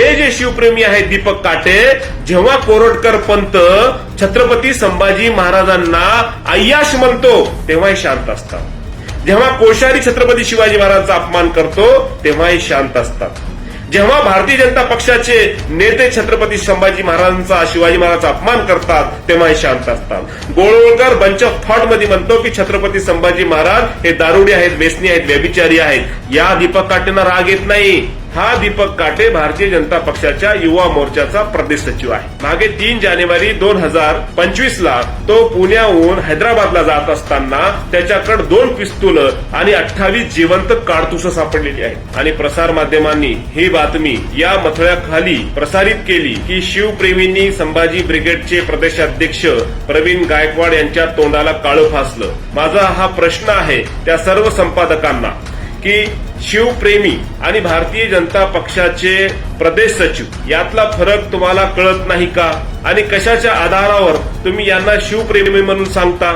हे जे शिवप्रेमी आहेत दीपक काटे जेव्हा कोरटकर पंत छत्रपती संभाजी महाराजांना अय्याश म्हणतो तेव्हाही शांत असतात. जेव्हा कोश्यारी छत्रपती शिवाजी महाराजांचा अपमान करतो तेव्हाही शांत असतात. जेव्हा भारतीय जनता पक्षाचे नेते छत्रपती संभाजी महाराजांचा शिवाजी महाराजांचा अपमान करतात तेव्हाही शांत असतात. गोळवळकर बंच ऑफ थॉटमध्ये म्हणतो की छत्रपती संभाजी महाराज हे दारुडे आहेत व्यसनी आहेत व्यभिचारी आहेत. या दीपक काटेंना राग येत नाही. हा दीपक काटे भारतीय जनता पक्षाच्या युवा मोर्चाचा प्रदेश सचिव आहे. मागे तीन जानेवारी दोन हजार पंचवीस ला तो पुण्याहून हैदराबादला जात असताना त्याच्याकडे दोन पिस्तूल आणि अठ्ठावीस जिवंत काडतुसं सापडलेली आहेत. आणि प्रसार माध्यमांनी ही बातमी या मथळ्याखाली प्रसारित केली की शिवप्रेमींनी संभाजी ब्रिगेडचे प्रदेशाध्यक्ष प्रवीण गायकवाड यांच्या तोंडाला काळं फासलं. माझा हा प्रश्न आहे त्या सर्व संपादकांना. की शिवप्रेमी आणि भारतीय जनता पक्षाचे प्रदेश सचिव यातला फरक तुम्हाला कळत नाही का? आणि कशाच्या आधारावर तुम्ही यांना शिवप्रेमी म्हणून सांगता?